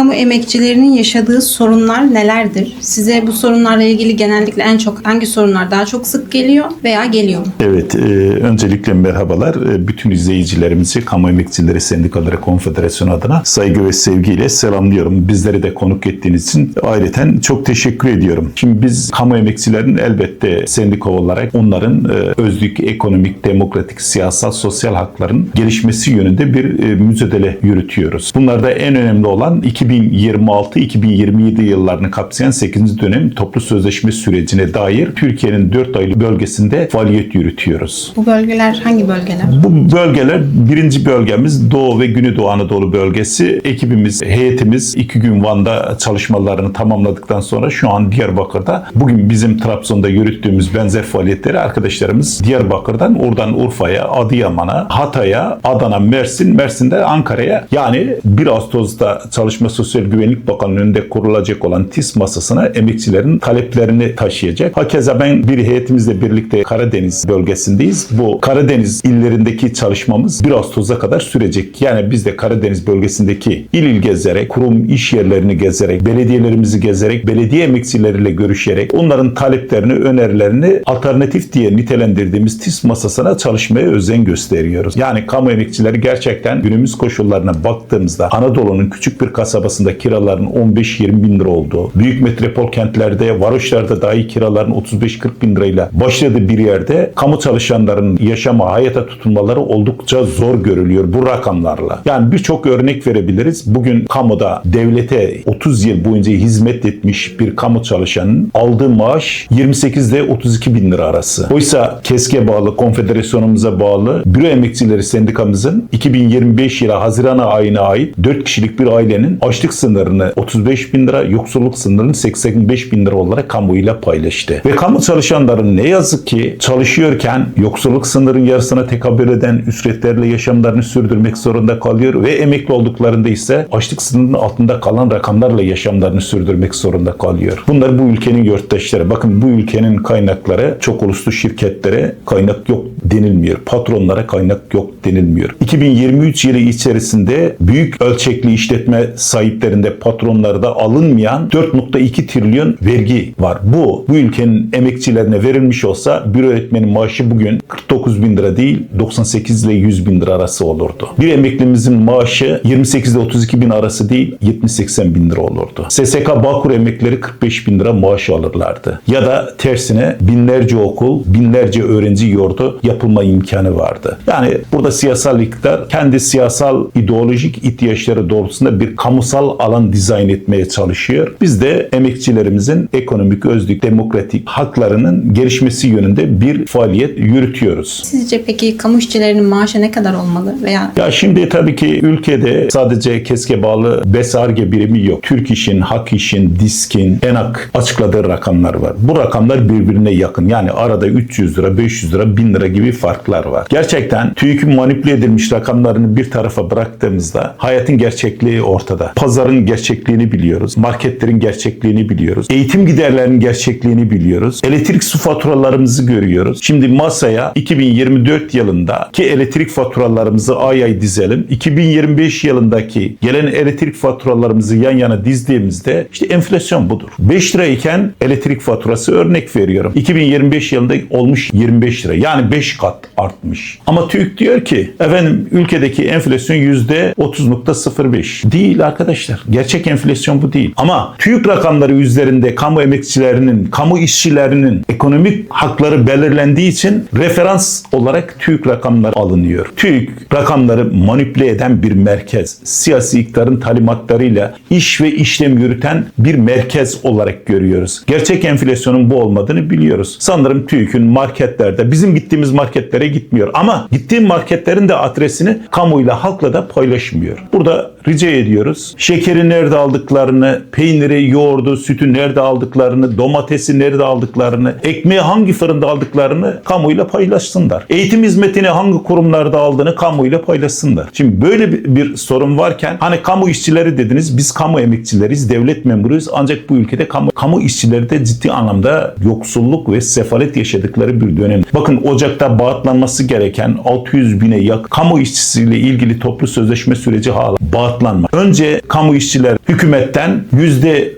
Kamu emekçilerinin yaşadığı sorunlar nelerdir? Size bu sorunlarla ilgili genellikle en çok hangi sorunlar daha çok sık geliyor veya geliyor mu? Evet, e, öncelikle merhabalar. E, bütün izleyicilerimizi Kamu Emekçileri Sendikaları Konfederasyonu adına saygı ve sevgiyle selamlıyorum. Bizleri de konuk ettiğiniz için ayrıca çok teşekkür ediyorum. Şimdi biz kamu emekçilerin elbette sendika olarak onların e, özlük, ekonomik, demokratik, siyasal, sosyal hakların gelişmesi yönünde bir e, mücadele yürütüyoruz. Bunlarda en önemli olan 2026-2027 yıllarını kapsayan 8. dönem toplu sözleşme sürecine dair Türkiye'nin 4 aylık bölgesinde faaliyet yürütüyoruz. Bu bölgeler hangi bölgeler? Bu bölgeler birinci bölgemiz Doğu ve Güneydoğu Anadolu bölgesi. Ekibimiz, heyetimiz iki gün Van'da çalışmalarını tamamladıktan sonra şu an Diyarbakır'da bugün bizim Trabzon'da yürüttüğümüz benzer faaliyetleri arkadaşlarımız Diyarbakır'dan oradan Urfa'ya, Adıyaman'a, Hatay'a, Adana, Mersin, Mersin'de Ankara'ya yani 1 Ağustos'ta Çalışma Sosyal Güvenlik Bakanlığı'nın önünde kurulacak olan TİS masasına emekçilerin taleplerini taşıyacak. Hakeza ben bir heyetimizle birlikte Karadeniz bölgesindeyiz. Bu Karadeniz illerindeki çalışmamız 1 Ağustos'a kadar sürecek. Yani biz de Karadeniz bölgesindeki il il gezerek, kurum iş yerlerini gezerek, belediyelerimizi gezerek, belediye emekçileriyle görüşerek onların taleplerini, önerilerini alternatif diye nitelendirdiğimiz TİS masasına çalışmaya özen gösteriyoruz. Yani kamu emekçileri gerçekten günümüz koşullarına baktığımızda Anadolu'nun küçük bir kasabasında kiraların 15-20 bin lira olduğu, büyük metropol kentlerde, varoşlarda dahi kiraların 35-40 bin lirayla başladığı bir yerde kamu çalışanların yaşama, hayata tutunmaları oldukça zor görülüyor bu rakamlarla. Yani birçok örnek verebiliriz. Bugün kamuda devlete 30 yıl boyunca hizmet etmiş bir kamu çalışanın aldığı maaş 28 ile 32 bin lira arası. Oysa KESK'e bağlı, konfederasyonumuza bağlı Büro Emekçileri Sendikamızın 2025 yılı Haziran ayına ait 4 kişilik bir ailenin açlık sınırını 35 bin lira, yoksulluk sınırını 85 bin lira olarak kamuyla paylaştı. Ve kamu çalışanların ne yazık ki çalışıyorken yoksulluk sınırın yarısına tekabül eden ücretlerle yaşamlarını sürdürmek zorunda kalıyor ve emekli olduklarında ise açlık sınırının altında kalan rakamlarla yaşamlarını sürdürmek zorunda kalıyor. Bunlar bu ülkenin yurttaşları. Bakın bu ülkenin kaynakları çok uluslu şirketlere kaynak yok denilmiyor. Patronlara kaynak yok denilmiyor. 2023 yılı içerisinde büyük ölçekli işletme sahiplerinde patronlarda alınmayan 4.2 trilyon vergi var. Bu bu ülkenin emekçilerine verilmiş olsa bir öğretmenin maaşı bugün 49 bin lira değil 98 ile 100 bin lira arası olurdu. Bir emeklimizin maaşı 28 ile 32 bin arası değil 70-80 bin lira olurdu. SSK Bağkur emekleri 45 bin lira maaş alırlardı. Ya da tersine binlerce okul, binlerce öğrenci yurdu yapılma imkanı vardı. Yani burada siyasal iktidar kendi siyasal ideolojik ihtiyaçları doğrultusunda bir kamusal alan dizayn etmeye çalışıyor. Biz de emekçilerimizin ekonomik, özlük, demokratik haklarının gelişmesi yönünde bir faaliyet yürütüyoruz. Sizce peki kamu işçilerinin maaşı ne kadar olmalı veya Ya şimdi tabii ki ülkede sadece KESK'e bağlı BESARGE birimi yok. Türk İş'in, Hak İş'in, DİSK'in, ENAK açıkladığı rakamlar var. Bu rakamlar birbirine yakın. Yani arada 300 lira, 500 lira, 1000 lira gibi farklar var. Gerçekten TÜİK'in manipüle edilmiş rakamlarını bir tarafa bıraktığımızda hayatın gerçekliği ortada. Pazarın gerçekliğini biliyoruz. Marketlerin gerçekliğini biliyoruz. Eğitim giderlerinin gerçekliğini biliyoruz. Elektrik su faturalarımızı görüyoruz. Şimdi masaya 2024 yılındaki elektrik faturalarımızı ay ay dizelim. 2025 yılındaki gelen elektrik faturalarımızı yan yana dizdiğimizde işte enflasyon budur. 5 lirayken elektrik faturası örnek veriyorum. 2025 yılında olmuş 25 lira. Yani 5 kat artmış. Ama TÜİK diyor ki efendim ülkedeki enflasyon %30.05. Değil arkadaşlar. Gerçek enflasyon bu değil. Ama TÜİK rakamları üzerinde kamu emekçilerinin, kamu işçilerinin ekonomik hakları belirlendiği için referans olarak TÜİK rakamları alınıyor. TÜİK rakamları manipüle eden bir merkez. Siyasi iktidarın talimatlarıyla iş ve işlem yürüten bir merkez olarak görüyoruz. Gerçek enflasyonun bu olmadığını biliyoruz. Sanırım TÜİK'ün marketlerde, bizim gittiğimiz marketlere gitmiyor. Ama gittiğim marketlerin de adresini kamuyla, halkla da paylaşmıyor. Burada rica ediyoruz. Şekeri nerede aldıklarını, peyniri, yoğurdu, sütü nerede aldıklarını, domatesi nerede aldıklarını, ekmeği hangi fırında aldıklarını kamuyla paylaşsınlar. Eğitim hizmetini hangi kurumlarda aldığını kamuyla paylaşsınlar. Şimdi böyle bir, sorun varken hani kamu işçileri dediniz biz kamu emekçileriz, devlet memuruyuz ancak bu ülkede kamu, kamu işçileri de ciddi anlamda yoksulluk ve sefalet yaşadıkları bir dönem. Bakın Ocak'ta bağıtlanması gereken 600 bine yakın kamu işçisiyle ilgili toplu sözleşme süreci hala bağıtlanma. Önce kamu işçiler hükümetten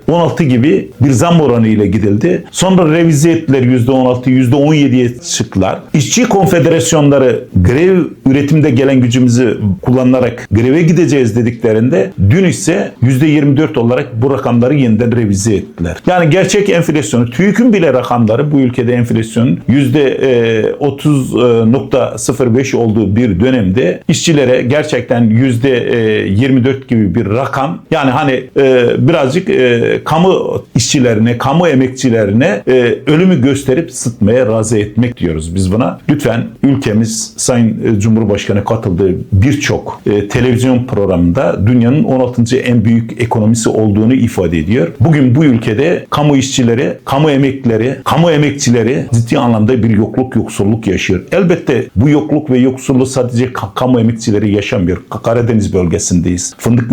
%16 gibi bir zam oranı ile gidildi. Sonra revize ettiler %16, %17'ye çıktılar. İşçi konfederasyonları grev üretimde gelen gücümüzü kullanarak greve gideceğiz dediklerinde dün ise %24 olarak bu rakamları yeniden revize ettiler. Yani gerçek enflasyonu, TÜİK'ün bile rakamları bu ülkede enflasyonun %30.05 olduğu bir dönemde işçilere gerçekten %24 gibi bir rakam yani hani e, birazcık e, kamu işçilerine, kamu emekçilerine e, ölümü gösterip sıtmaya razı etmek diyoruz biz buna. Lütfen ülkemiz Sayın Cumhurbaşkanı katıldığı birçok e, televizyon programında dünyanın 16. en büyük ekonomisi olduğunu ifade ediyor. Bugün bu ülkede kamu işçileri, kamu emeklileri, kamu emekçileri ciddi anlamda bir yokluk, yoksulluk yaşıyor. Elbette bu yokluk ve yoksulluğu sadece ka- kamu emekçileri yaşamıyor. Ka- Karadeniz bölgesindeyiz. Fındık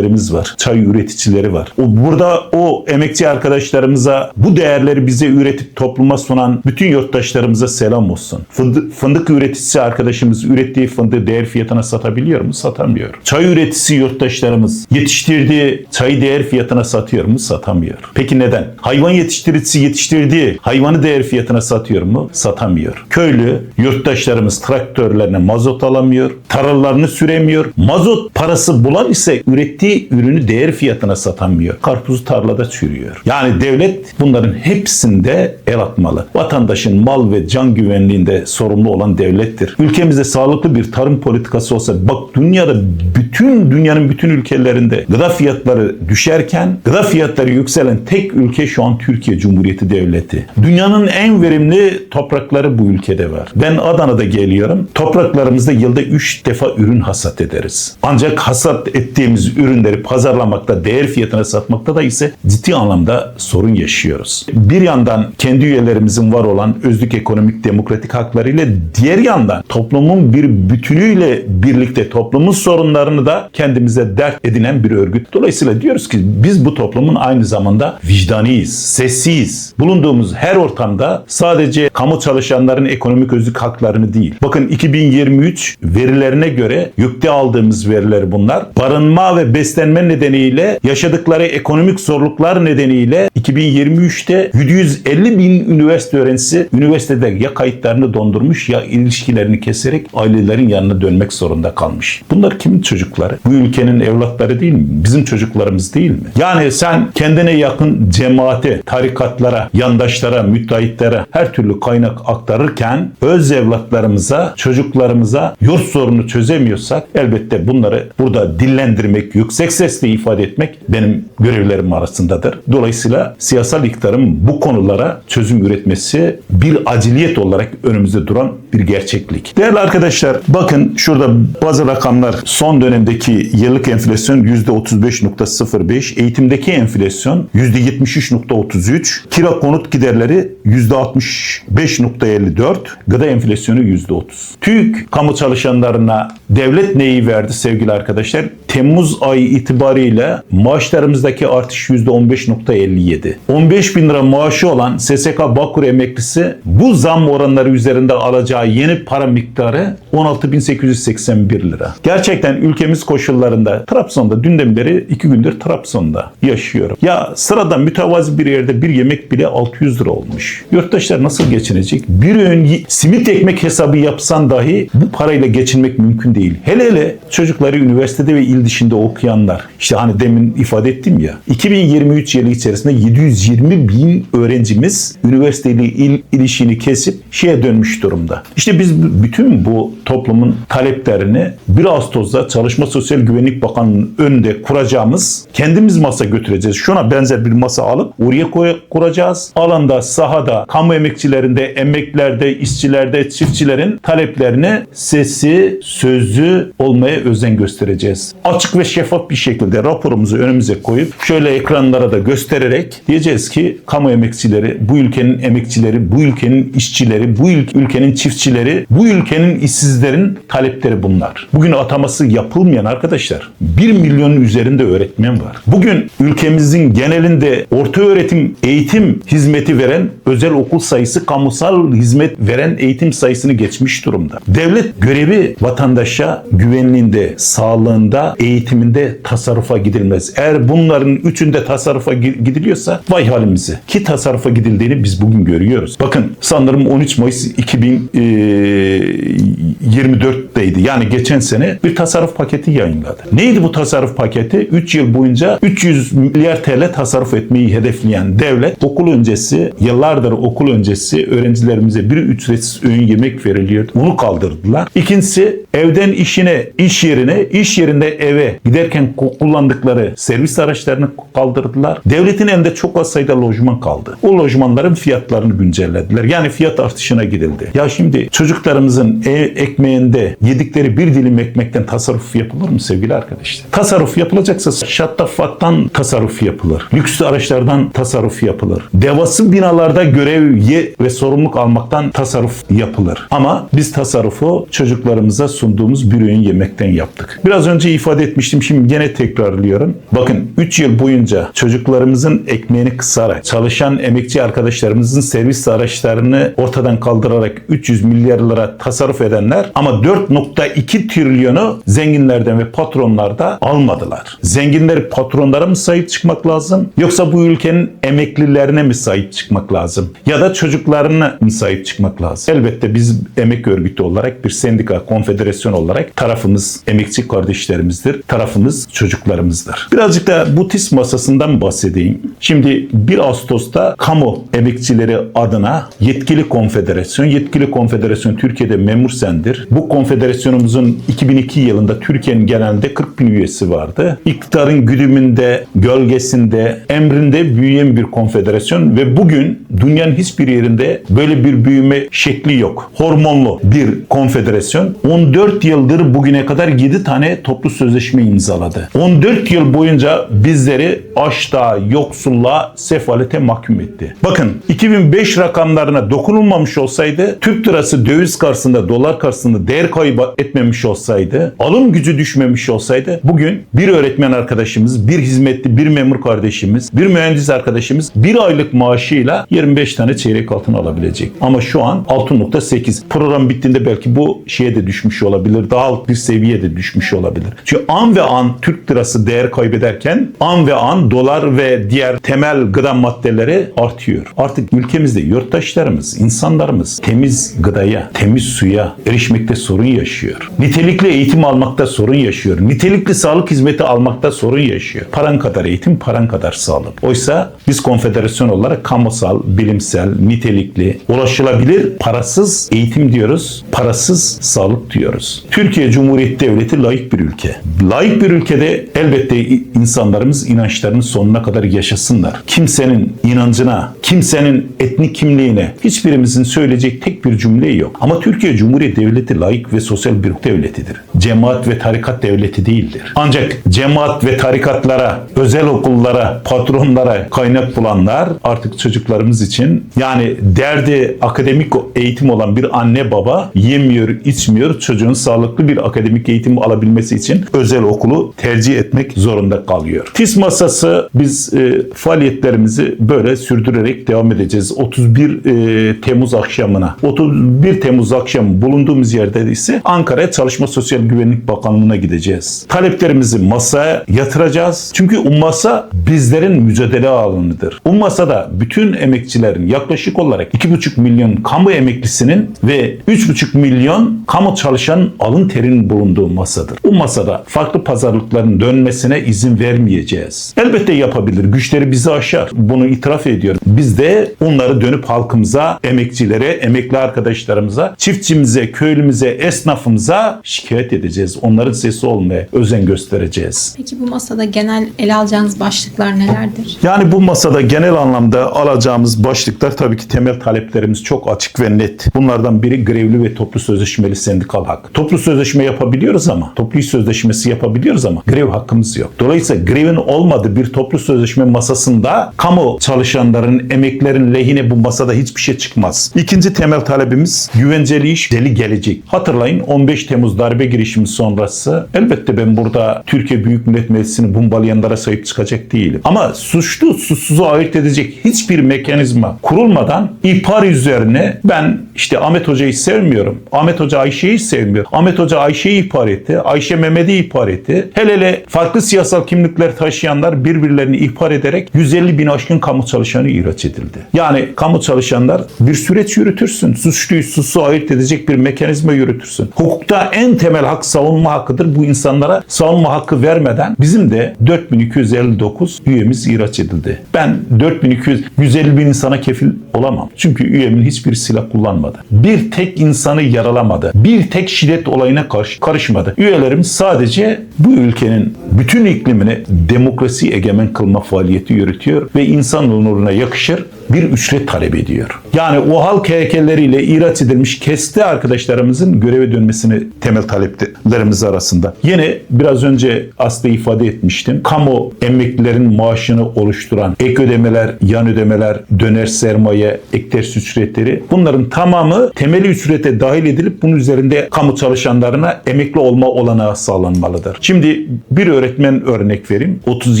üreticilerimiz var. Çay üreticileri var. O burada o emekçi arkadaşlarımıza bu değerleri bize üretip topluma sunan bütün yurttaşlarımıza selam olsun. Fındık, fındık üreticisi arkadaşımız ürettiği fındığı değer fiyatına satabiliyor mu? Satamıyor. Çay üreticisi yurttaşlarımız yetiştirdiği çayı değer fiyatına satıyor mu? Satamıyor. Peki neden? Hayvan yetiştiricisi yetiştirdiği hayvanı değer fiyatına satıyor mu? Satamıyor. Köylü yurttaşlarımız traktörlerine mazot alamıyor. Tarlalarını süremiyor. Mazot parası bulan ise ürettiği ürünü değer fiyatına satamıyor. Karpuzu tarlada çürüyor. Yani devlet bunların hepsinde el atmalı. Vatandaşın mal ve can güvenliğinde sorumlu olan devlettir. Ülkemizde sağlıklı bir tarım politikası olsa bak dünyada bütün dünyanın bütün ülkelerinde gıda fiyatları düşerken gıda fiyatları yükselen tek ülke şu an Türkiye Cumhuriyeti Devleti. Dünyanın en verimli toprakları bu ülkede var. Ben Adana'da geliyorum. Topraklarımızda yılda 3 defa ürün hasat ederiz. Ancak hasat ettiğimiz ürünleri pazarlamakta, değer fiyatına satmakta da ise ciddi anlamda sorun yaşıyoruz. Bir yandan kendi üyelerimizin var olan özlük ekonomik demokratik hakları ile diğer yandan toplumun bir bütünüyle birlikte toplumun sorunlarını da kendimize dert edinen bir örgüt. Dolayısıyla diyoruz ki biz bu toplumun aynı zamanda vicdanıyız, sessiyiz. Bulunduğumuz her ortamda sadece kamu çalışanların ekonomik özlük haklarını değil. Bakın 2023 verilerine göre yükte aldığımız veriler bunlar. Barınma ve beslenme nedeniyle yaşadıkları ekonomik zorluklar nedeniyle 2023'te 750 bin üniversite öğrencisi üniversitede ya kayıtlarını dondurmuş ya ilişkilerini keserek ailelerin yanına dönmek zorunda kalmış. Bunlar kimin çocukları? Bu ülkenin evlatları değil mi? Bizim çocuklarımız değil mi? Yani sen kendine yakın cemaate, tarikatlara, yandaşlara, müteahhitlere her türlü kaynak aktarırken öz evlatlarımıza, çocuklarımıza yurt sorunu çözemiyorsak elbette bunları burada dillendirmek, yüksek sesle ifade etmek benim görevlerim arasındadır. Dolayısıyla siyasal iktidarın bu konulara çözüm üretmesi bir aciliyet olarak önümüzde duran bir gerçeklik. Değerli arkadaşlar bakın şurada bazı rakamlar son dönemdeki yıllık enflasyon %35.05, eğitimdeki enflasyon %73.33, kira konut giderleri %65.54, gıda enflasyonu %30. TÜİK kamu çalışanlarına devlet neyi verdi sevgili arkadaşlar? Temmuz ayı itibariyle maaşlarımızdaki artış %15.57. 15 bin lira maaşı olan SSK Bağkur emeklisi bu zam oranları üzerinde alacağı yeni para miktarı 16.881 lira. Gerçekten ülkemiz koşullarında Trabzon'da dünden beri iki gündür Trabzon'da yaşıyorum. Ya sıradan mütevazi bir yerde bir yemek bile 600 lira olmuş. Yurttaşlar nasıl geçinecek? Bir öğün simit ekmek hesabı yapsan dahi bu parayla geçinmek mümkün değil. Hele hele çocukları üniversitede ve il dışında okuyanlar. İşte hani demin ifade ettim ya. 2023 yılı içerisinde 720 bin öğrencimiz üniversiteyle il, ilişiğini kesip şeye dönmüş durumda. İşte biz bütün bu toplumun taleplerini 1 Ağustos'ta Çalışma Sosyal Güvenlik Bakanı'nın önünde kuracağımız kendimiz masa götüreceğiz. Şuna benzer bir masa alıp oraya koy- kuracağız. Alanda, sahada, kamu emekçilerinde, emeklilerde, işçilerde, çiftçilerin taleplerine sesi, sözü olmaya özen göstereceğiz. Açık ve şeffaf bir şekilde raporumuzu önümüze koyup şöyle ekranlara da göstererek diyeceğiz ki kamu emekçileri, bu ülkenin emekçileri, bu ülkenin işçileri, bu ül- ülkenin çiftçileri, bu ülkenin işsizlerin talepleri bunlar. Bugün ataması yapılmayan arkadaşlar 1 milyonun üzerinde öğretmen var. Bugün ülkemizin genelinde orta öğretim eğitim hizmeti veren özel okul sayısı kamusal hizmet veren eğitim sayısını geçmiş durumda. Devlet görevi vatandaşa güvenliğinde, sağlığında, eğitiminde üçünde tasarrufa gidilmez. Eğer bunların üçünde tasarrufa gi- gidiliyorsa vay halimize. Ki tasarrufa gidildiğini biz bugün görüyoruz. Bakın sanırım 13 Mayıs 2024'teydi. Yani geçen sene bir tasarruf paketi yayınladı. Neydi bu tasarruf paketi? 3 yıl boyunca 300 milyar TL tasarruf etmeyi hedefleyen devlet okul öncesi, yıllardır okul öncesi öğrencilerimize bir ücretsiz öğün yemek veriliyordu. Bunu kaldırdılar. İkincisi evden işine, iş yerine, iş yerinde eve giderken ku- kullandıkları servis araçlarını kaldırdılar. Devletin elinde çok az sayıda lojman kaldı. O lojmanların fiyatlarını güncellediler. Yani fiyat artışına gidildi. Ya şimdi çocuklarımızın e- ekmeğinde yedikleri bir dilim ekmekten tasarruf yapılır mı sevgili arkadaşlar? Tasarruf yapılacaksa şattafattan tasarruf yapılır. Lüks araçlardan tasarruf yapılır. Devası binalarda görev ye ve sorumluluk almaktan tasarruf yapılır. Ama biz tasarrufu çocuklarımıza sunduğumuz bir öğün yemekten yaptık. Biraz önce ifade etmiştim şimdi gene tekrarlıyorum. Bakın 3 yıl boyunca çocuklarımızın ekmeğini kısarak çalışan emekçi arkadaşlarımızın servis araçlarını ortadan kaldırarak 300 milyar lira tasarruf edenler ama 4.2 trilyonu zenginlerden ve patronlarda almadılar. Zenginler patronlara mı sahip çıkmak lazım yoksa bu ülkenin emeklilerine mi sahip çıkmak lazım ya da çocuklarına mı sahip çıkmak lazım? Elbette biz emek örgütü olarak bir sendika, konfederasyon olarak tarafımız emekçi kardeşlerimizdir. Tarafımız çocuklarımızdır. Birazcık da bu masasından bahsedeyim. Şimdi 1 Ağustos'ta kamu emekçileri adına yetkili konfederasyon, yetkili konfederasyon Türkiye'de memur sendir. Bu konfederasyonumuzun 2002 yılında Türkiye'nin genelinde 40 bin üyesi vardı. İktidarın güdümünde, gölgesinde, emrinde büyüyen bir konfederasyon ve bugün dünyanın hiçbir yerinde böyle bir büyüme şekli yok. Hormonlu bir konfederasyon. 14 yıldır bugüne kadar 7 tane toplu sözleşme imzaladı. 14 yıl boyunca bizleri açlığa, yoksulluğa, sefalete mahkum etti. Bakın 2005 rakamlarına dokunulmamış olsaydı, Türk lirası döviz karşısında, dolar karşısında değer kaybı etmemiş olsaydı, alım gücü düşmemiş olsaydı bugün bir öğretmen arkadaşımız, bir hizmetli, bir memur kardeşimiz, bir mühendis arkadaşımız bir aylık maaşıyla 25 tane çeyrek altın alabilecek. Ama şu an 6.8. Program bittiğinde belki bu şeye de düşmüş olabilir. Daha alt bir seviyeye de düşmüş olabilir. Çünkü an ve an Türk lirası değer kaybederken an ve an dolar ve diğer temel gıda maddeleri artıyor. Artık ülkemizde yurttaşlarımız, insanlarımız temiz gıdaya, temiz suya erişmekte sorun yaşıyor. Nitelikli eğitim almakta sorun yaşıyor. Nitelikli sağlık hizmeti almakta sorun yaşıyor. Paran kadar eğitim, paran kadar sağlık. Oysa biz konfederasyon olarak kamusal, bilimsel, nitelikli, ulaşılabilir, parasız eğitim diyoruz, parasız sağlık diyoruz. Türkiye Cumhuriyeti Devleti layık bir ülke. Layık bir ülkede elbette insanlarımız inançlarının sonuna kadar yaşasınlar. Kimsenin inancına, kimsenin etnik kimliğine hiçbirimizin söyleyecek tek bir cümle yok. Ama Türkiye Cumhuriyeti Devleti layık ve sosyal bir devletidir. Cemaat ve tarikat devleti değildir. Ancak cemaat ve tarikatlara, özel okullara, patronlara kaynak bulanlar artık çocuklarımız için yani derdi akademik eğitim olan bir anne baba yemiyor, içmiyor. Çocuğun sağlıklı bir akademik eğitim alabilmesi için özel okulu tercih etmek zorunda kalıyor. TİS masası biz e, faaliyetlerimizi böyle sürdürerek devam edeceğiz. 31 e, Temmuz akşamına. 31 Temmuz akşamı bulunduğumuz yerde ise Ankara Çalışma Sosyal Güvenlik Bakanlığı'na gideceğiz. Taleplerimizi masaya yatıracağız. Çünkü o masa bizlerin mücadele alanıdır. O masada bütün emekçilerin yaklaşık olarak 2,5 milyon kamu emeklisinin ve 3,5 milyon kamu çalışan alın terinin bulunduğu masadır. Bu masada farklı pazarlıkların dönmesine izin vermeyeceğiz. Elbette yapabilir. Güçleri bizi aşar. Bunu itiraf ediyorum. Biz de onları dönüp halkımıza, emekçilere, emekli arkadaşlarımıza, çiftçimize, köylümüze, esnafımıza şikayet edeceğiz. Onların sesi olmaya özen göstereceğiz. Peki bu masada genel ele alacağınız başlıklar nelerdir? Yani bu masada genel anlamda alacağımız başlıklar tabii ki temel taleplerimiz çok açık ve net. Bunlardan biri grevli ve toplu sözleşmeli sendikal hak. Toplu sözleşme yapabiliyoruz ama, toplu iş sözleşmesi yapabiliyoruz ama grev hakkımız yok. Dolayısıyla grevin olmadığı bir toplu sözleşme masasında kamu çalışanların, emeklerin lehine bu masada hiçbir şey çıkmaz. İkinci temel talebimiz güvenceli iş, deli gelecek. Hatırlayın 15 Temmuz darbe girişimi sonrası elbette ben burada Türkiye Büyük Millet Meclisi'ni bumbalayanlara sahip çıkacak değilim. Ama suçlu suçsuzu ayırt edecek hiçbir mekanizma kurulmadan ihbar üzerine ben işte Ahmet Hoca'yı sevmiyorum. Ahmet Hoca Ayşe'yi sevmiyor. Ahmet Hoca Ayşe'yi ihbar etti. Ayşe Mehmet'i ihbar etti. Hele El ele farklı siyasal kimlikler taşıyanlar birbirlerini ihbar ederek 150 bin aşkın kamu çalışanı ihraç edildi. Yani kamu çalışanlar bir süreç yürütürsün. Suçluyu suçsuz ayırt edecek bir mekanizma yürütürsün. Hukukta en temel hak savunma hakkıdır. Bu insanlara savunma hakkı vermeden bizim de 4259 üyemiz ihraç edildi. Ben 4200 150 bin insana kefil olamam. Çünkü üyemin hiçbir silah kullanmadı. Bir tek insanı yaralamadı. Bir tek şiddet olayına karış, karışmadı. Üyelerim sadece bu ülkenin bütün iklimini demokrasi egemen kılma faaliyeti yürütüyor ve insan onuruna yakışır bir ücret talep ediyor. Yani o halk heyekelleriyle ihraç edilmiş keste arkadaşlarımızın göreve dönmesini temel taleplerimiz arasında. Yine biraz önce aslında ifade etmiştim. Kamu emeklilerin maaşını oluşturan ek ödemeler, yan ödemeler, döner sermaye, ek ders ücretleri bunların tamamı temeli ücrete dahil edilip bunun üzerinde kamu çalışanlarına emekli olma olanağı sağlanmalıdır. Şimdi bir öğretmen örnek vereyim. 30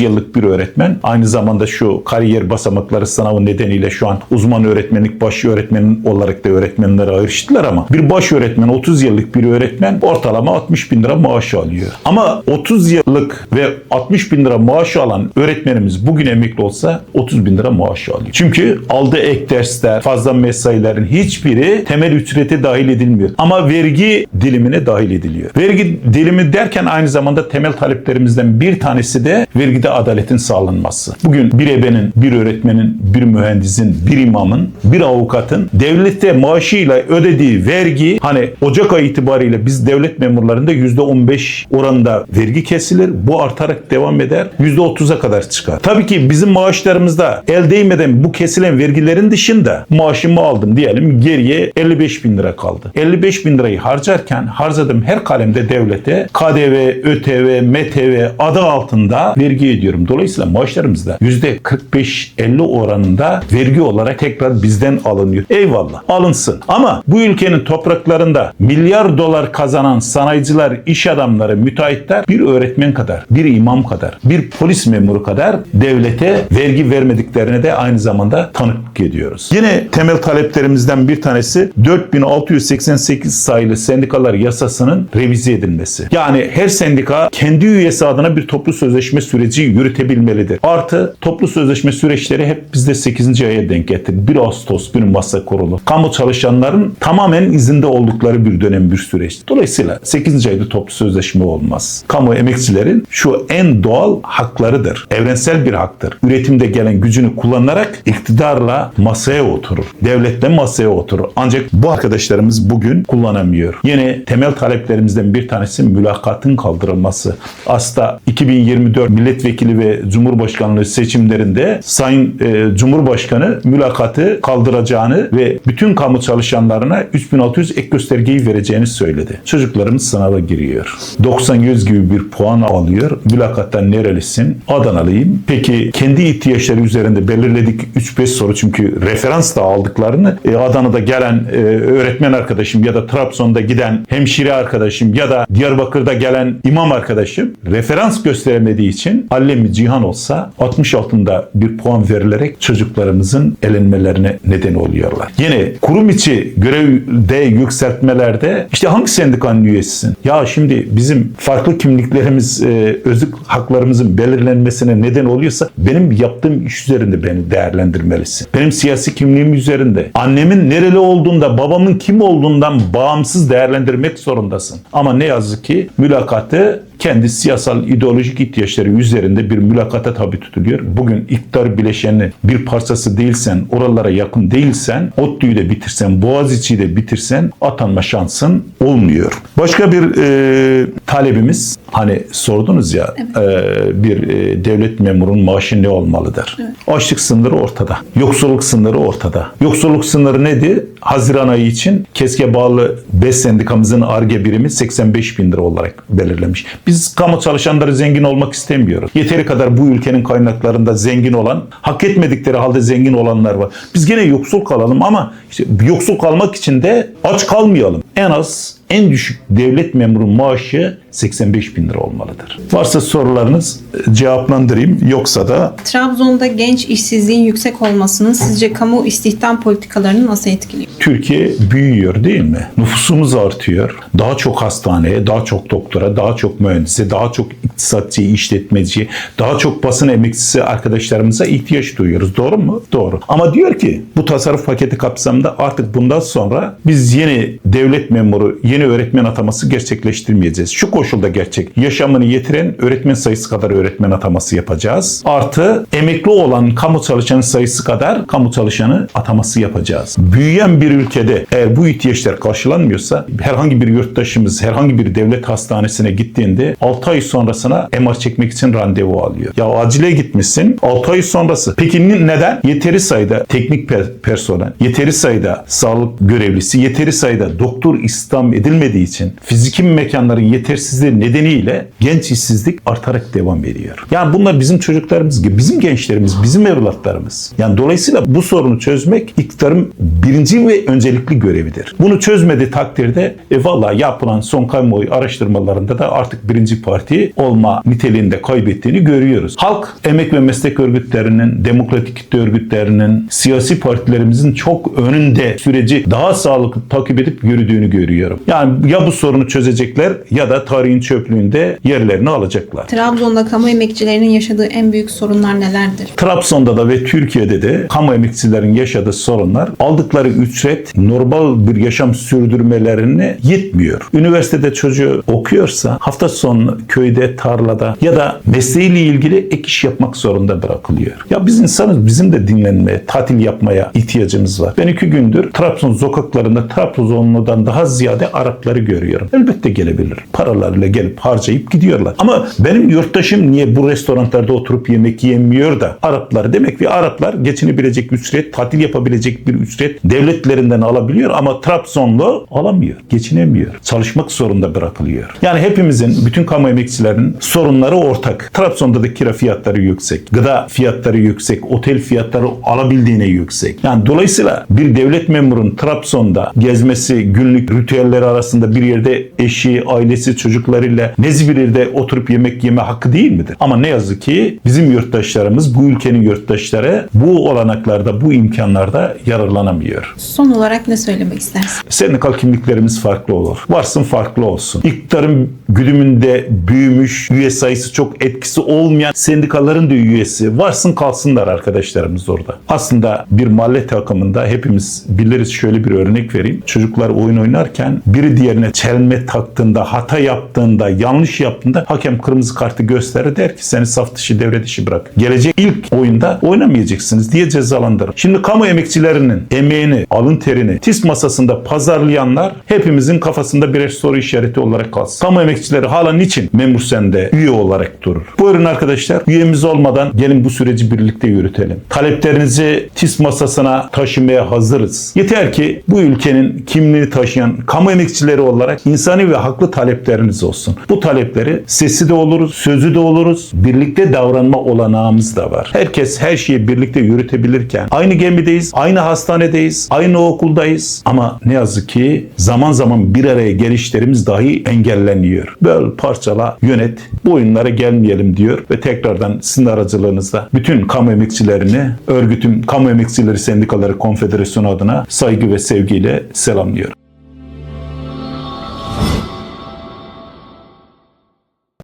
yıllık bir öğretmen aynı zamanda şu kariyer basamakları sınavı nedeniyle şu an uzman öğretmenlik, baş öğretmen olarak da öğretmenlere ayrıştılar ama bir baş öğretmen 30 yıllık bir öğretmen ortalama 60 bin lira maaş alıyor. Ama 30 yıllık ve 60 bin lira maaş alan öğretmenimiz bugün emekli olsa 30 bin lira maaş alıyor. Çünkü aldığı ek dersler, fazla mesailerin hiçbiri temel ücrete dahil edilmiyor. Ama vergi dilimine dahil ediliyor. Vergi dilimi derken aynı zamanda temel taleplerimizden bir tanesi de vergide adaletin sağlanması. Bugün bir ebenin, bir öğretmenin, bir mühendisin, bir imamın, bir avukatın devlette maaşıyla ödediği vergi hani Ocak ayı itibariyle biz devlet memurlarında %15 oranında vergi kesilir. Bu artarak devam eder. %30'a kadar çıkar. Tabii ki bizim maaşlarımızda el değmeden bu kesilen vergilerin dışında maaşımı aldım diyelim geriye 55 bin lira kaldı. 55 bin lirayı harcarken harcadığım her kalemde devlete KDV, ÖTV, MTV adı altında vergi ediyorum. Dolayısıyla maaşlarımızda %45-50 oranında vergi olarak tekrar bizden alınıyor. Eyvallah alınsın. Ama bu ülkenin topraklarında milyar dolar kazanan sanayiciler, iş adamları, müteahhitler bir öğretmen kadar, bir imam kadar, bir polis memuru kadar devlete vergi vermediklerine de aynı zamanda tanıklık ediyoruz. Yine temel taleplerimizden bir tanesi 4688 sayılı sendikalar yasasının revize edilmesi. Yani her sendika kendi üyesi adına bir toplu sözleşme süreci yürütebilmelidir. Artı toplu sözleşme süreçleri hep bizde 8. aya denk getir. 1 Ağustos günü masa kurulu. Kamu çalışanların tamamen izinde oldukları bir dönem bir süreç. Dolayısıyla 8. ayda toplu sözleşme olmaz. Kamu emekçilerin şu en doğal haklarıdır. Evrensel bir haktır. Üretimde gelen gücünü kullanarak iktidarla masaya oturur. Devletle masaya oturur. Ancak bu arkadaşlarımız bugün kullanamıyor. Yine temel taleplerimizden bir tanesi mülakatın kaldırılması. Aslında 2024 milletvekili ve cumhurbaşkanlığı seçimlerinde Sayın e, Cumhurbaşkanı mülakatı kaldıracağını ve bütün kamu çalışanlarına 3600 ek göstergeyi vereceğini söyledi. Çocuklarımız sınava giriyor. 90-100 gibi bir puan alıyor. Mülakattan nerelisin? Adanalıyım. Peki kendi ihtiyaçları üzerinde belirledik 3-5 soru çünkü referans da aldıklarını e, Adana'da gelen e, öğretmen arkadaşım ya da Trabzon'da giden hemşire arkadaşım ya da Diyarbakır'da gelen imam arkadaşım referans gösteremediği için allemi cihan olsa 60 altında bir puan verilerek çocuklarımızın elenmelerine neden oluyorlar. Yine kurum içi görevde yükseltmelerde işte hangi sendikanın üyesisin? Ya şimdi bizim farklı kimliklerimiz, e, özlük haklarımızın belirlenmesine neden oluyorsa benim yaptığım iş üzerinde beni değerlendirmelisin. Benim siyasi kimliğim üzerinde. Annemin nereli olduğunda, babamın kim olduğundan bağımsız değerlendirmek zorundasın. Ama ne yazık ki mülakatı kendi siyasal ideolojik ihtiyaçları üzerinde bir mülakata tabi tutuluyor. Bugün iktidar bileşeni bir parçası değilsen, oralara yakın değilsen, ODTÜ'yü de bitirsen, Boğaziçi'yi de bitirsen atanma şansın olmuyor. Başka bir e, talebimiz, hani sordunuz ya e, bir e, devlet memurunun maaşı ne olmalıdır? Açlık sınırı ortada. Yoksulluk sınırı ortada. Yoksulluk sınırı nedir? Haziran ayı için KESK'e bağlı 5 sendikamızın ARGE birimi 85 bin lira olarak belirlemiş. Biz kamu çalışanları zengin olmak istemiyoruz. Yeteri kadar bu ülkenin kaynaklarında zengin olan, hak etmedikleri halde zengin olanlar var. Biz gene yoksul kalalım ama işte yoksul kalmak için de aç kalmayalım. En az en düşük devlet memuru maaşı 85 bin lira olmalıdır. Varsa sorularınız e, cevaplandırayım. Yoksa da Trabzon'da genç işsizliğin yüksek olmasının sizce kamu istihdam politikalarını nasıl etkiliyor? Türkiye büyüyor değil mi? Nüfusumuz artıyor. Daha çok hastaneye, daha çok doktora, daha çok mühendise, daha çok iktisatçı, işletmeci, daha çok basın emekçisi arkadaşlarımıza ihtiyaç duyuyoruz. Doğru mu? Doğru. Ama diyor ki bu tasarruf paketi kapsamında artık bundan sonra biz yeni devlet memuru, yeni öğretmen ataması gerçekleştirmeyeceğiz. Şu koşulda gerçek. Yaşamını yitiren öğretmen sayısı kadar öğretmen ataması yapacağız. Artı emekli olan kamu çalışanı sayısı kadar kamu çalışanı ataması yapacağız. Büyüyen bir ülkede eğer bu ihtiyaçlar karşılanmıyorsa herhangi bir yurttaşımız herhangi bir devlet hastanesine gittiğinde 6 ay sonrasına MR çekmek için randevu alıyor. Ya acile gitmişsin 6 ay sonrası. Peki neden? Yeteri sayıda teknik per- personel, yeteri sayıda sağlık görevlisi, yeteri sayıda doktor istihdam edilmediği için fiziki mekanların yetersizliği nedeniyle genç işsizlik artarak devam ediyor. Yani bunlar bizim çocuklarımız gibi, bizim gençlerimiz, bizim evlatlarımız. Yani dolayısıyla bu sorunu çözmek iktidarın birinci ve öncelikli görevidir. Bunu çözmediği takdirde e valla yapılan son kamuoyu araştırmalarında da artık birinci parti olma niteliğinde kaybettiğini görüyoruz. Halk emek ve meslek örgütlerinin, demokratik kitle örgütlerinin, siyasi partilerimizin çok önünde süreci daha sağlıklı takip edip yürüdüğünü görüyorum. Yani ya bu sorunu çözecekler ya da tarihin çöplüğünde yerlerini alacaklar. Trabzon'da kamu emekçilerinin yaşadığı en büyük sorunlar nelerdir? Trabzon'da da ve Türkiye'de de kamu emekçilerin yaşadığı sorunlar aldıkları ücret normal bir yaşam sürdürmelerine yetmiyor. Üniversitede çocuğu okuyorsa hafta sonu köyde, tarlada ya da mesleğiyle ilgili ek iş yapmak zorunda bırakılıyor. Ya biz insanız bizim de dinlenmeye, tatil yapmaya ihtiyacımız var. Ben iki gündür Trabzon sokaklarında Trabzonlu'dan daha ziyade Arapları görüyorum. Elbette gelebilir. Paralarıyla gelip harcayıp gidiyorlar. Ama benim yurttaşım niye bu restoranlarda oturup yemek yemiyor da Araplar demek ki Araplar geçinebilecek ücret, tatil yapabilecek bir ücret devletlerinden alabiliyor ama Trabzonlu alamıyor, geçinemiyor. Çalışmak zorunda bırakılıyor. Yani hepimizin, bütün kamu emekçilerinin sorunları ortak. Trabzon'da da kira fiyatları yüksek, gıda fiyatları yüksek, otel fiyatları alabildiğine yüksek. Yani dolayısıyla bir devlet memurun Trabzon'da gezmesi, günlük ritüelleri arasında bir yerde eşi, ailesi, çocuklarıyla nezih bir yerde oturup yemek yeme hakkı değil midir? Ama ne yazık ki bizim yurttaşlarımız, bu ülkenin yurttaşları bu olanaklarda, bu imkanlarda yararlanamıyor. Son olarak ne söylemek istersin? Sendikal kimliklerimiz farklı olur. Varsın farklı olsun. İktidarın güdümünde büyümüş, üye sayısı çok etkisi olmayan sendikaların da üyesi. Varsın kalsınlar arkadaşlarımız orada. Aslında bir mahalle takımında hepimiz biliriz şöyle bir örnek vereyim. Çocuklar oyun oynarken biri diğerine çelme taktığında, hata yaptığında, yanlış yaptığında hakem kırmızı kartı gösterir der ki seni saf dışı devre dışı bırak. Gelecek ilk oyunda oynamayacaksınız diye cezalandırır. Şimdi kamu emekçilerinin emeğini, alın terini TİS masasında pazarlayanlar hepimizin kafasında birer soru işareti olarak kalsın. Kamu emekçileri hala niçin memur sende üye olarak durur? Buyurun arkadaşlar üyemiz olmadan gelin bu süreci birlikte yürütelim. Taleplerinizi TİS masasına taşımaya hazırız. Yeter ki bu ülkenin kimliğini taşıyan kamu emekçileri olarak insani ve haklı talepleriniz olsun. Bu talepleri sesi de oluruz, sözü de oluruz, birlikte davranma olanağımız da var. Herkes her şeyi birlikte yürütebilirken aynı gemideyiz, aynı hastanedeyiz, aynı okuldayız ama ne yazık ki zaman zaman bir araya gelişlerimiz dahi engelleniyor. Böl, parçala, yönet, bu oyunlara gelmeyelim diyor ve tekrardan sizin aracılığınızla bütün kamu emekçilerini, örgütüm Kamu Emekçileri Sendikaları Konfederasyonu adına saygı ve sevgiyle selamlıyorum.